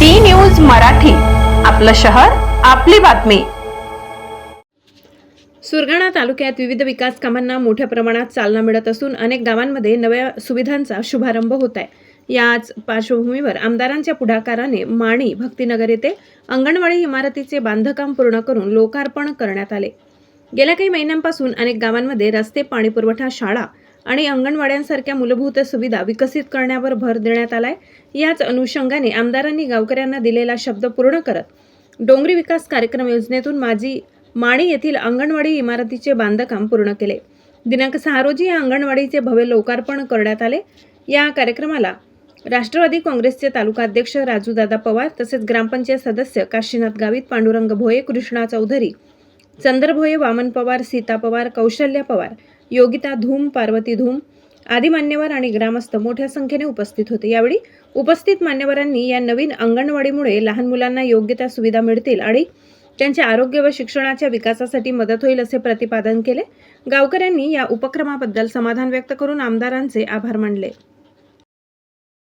D news Marathi आपलं शहर आपली बातमी. सुरगाणा तालुक्यात विविध विकास कामांना मोठ्या प्रमाणात चालना मिळत असून अनेक गावांमध्ये नव्या सुविधांचा शुभारंभ होत आहे. याच पार्श्वभूमीवर आमदारांच्या पुढाकाराने माणी भक्तिनगर येथे अंगणवाडी इमारतीचे बांधकाम पूर्ण करून लोकार्पण करण्यात आले. गेल्या काही महिन्यांपासून अनेक गावांमध्ये रस्ते पाणीपुरवठा शाळा आणि अंगणवाड्यांसारख्या मूलभूत सुविधा विकसित करण्यावर भर देण्यात आलाय. याच अनुषंगाने आमदारांनी गावकऱ्यांना दिलेला शब्द पूर्ण करत डोंगरी विकास कार्यक्रम योजनेतून माझी माणी येथील अंगणवाडी इमारतीचे बांधकाम पूर्ण केले. दिनांक सहा रोजी या अंगणवाडीचे भव्य लोकार्पण करण्यात आले. या कार्यक्रमाला राष्ट्रवादी काँग्रेसचे तालुकाध्यक्ष राजूदादा पवार तसेच ग्रामपंचायत सदस्य काशीनाथ गावित पांडुरंग भोये कृष्णा चौधरी चंद्र भोये वामन पवार सीता पवार कौशल्य पवार योगिता धूम पार्वती धूम आदी मान्यवर आणि ग्रामस्थ मोठ्या संख्येने उपस्थित होते. यावेळी उपस्थित मान्यवरांनी या नवीन अंगणवाडीमुळे लहान मुलांना योग्य त्या सुविधा मिळतील आणि त्यांच्या आरोग्य व शिक्षणाच्या विकासासाठी मदत होईल असे प्रतिपादन केले. गावकऱ्यांनी या उपक्रमाबद्दल समाधान व्यक्त करून आमदारांचे आभार मानले.